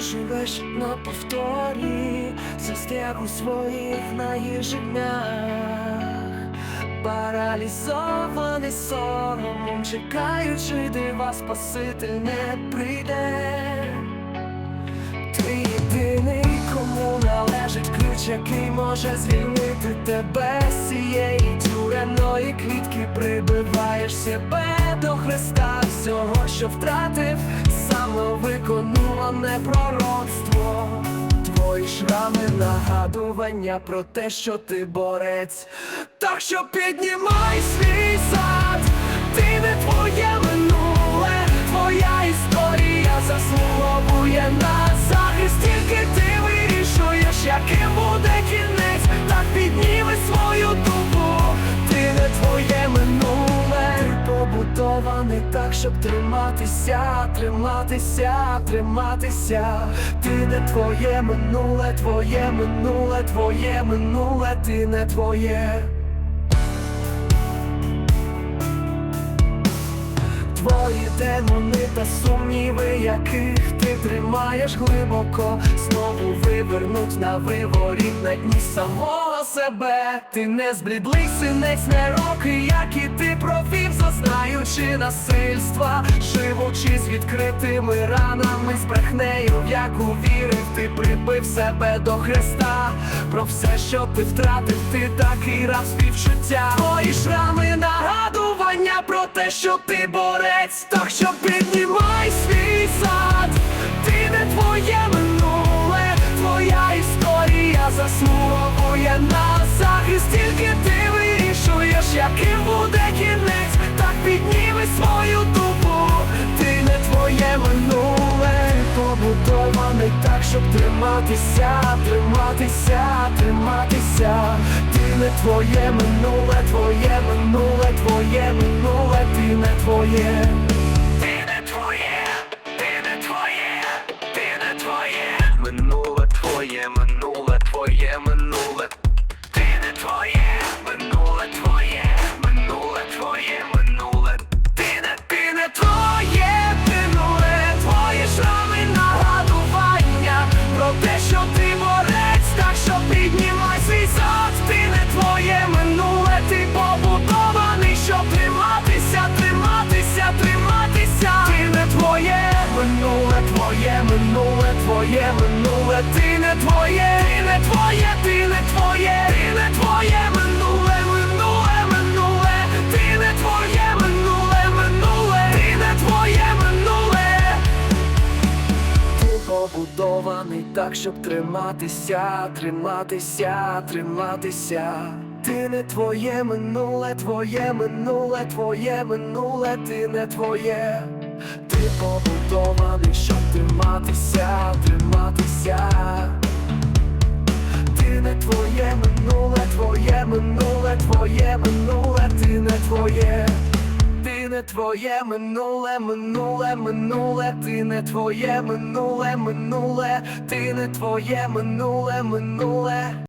живеш на повторі, застряг у своїх наїжих днях, паралізований соромом, чекаючи, дива Спаситель не прийде. Ти єдиний, кому належить ключ, який може звільнити тебе з цієї тюремної квітки, прибиваєш себе до Христа, всього, що втратив, самовиконуване пророцтво. Твої шрами нагадування про те, що ти борець. Так що піднімай свій сад, ти не твоє минуле, твоя історія заслуговує на захист, тільки ти вирішуєш, яким буде кінець, так підніми свою щоб триматися, триматися, триматися, ти не твоє минуле, твоє минуле, твоє минуле, ти не твоє. Твої демони та сумніви, яких ти тримаєш глибоко, знову вивернуть на виворіт на дні самого себе. Ти не зблідлий синець, не роки, які ти провів, зазнаючи насильства, живучи з відкритими ранами, з брехнею, в яку вірив, ти прибив себе до Христа. Про все, що ти втратив, ти такий раб співчуття. Твої шрами нагадування про те, що ти борець, так що піднімай свій сад, ти не твоє щоб триматися, триматися, триматися, ти не твоє минуле, твоє минуле, твоє минуле, ти не твоє. Минуле, твоє минуле, твоє минуле, твоє минуле, ти не твоє, ти не твоє, ти не твоє, ти не твоє минуле, минуле, минуле, ти не твоє минуле, минуле, ти не твоє минуле. Ти побудований так, щоб триматися, триматися, триматися. Ти не твоє минуле, твоє минуле, твоє минуле, ти не твоє. Ти побудований, щоб твоє. Ти не твоє минуле, минуле, минуле, ти не твоє минуле, минуле, ти не твоє минуле, минуле.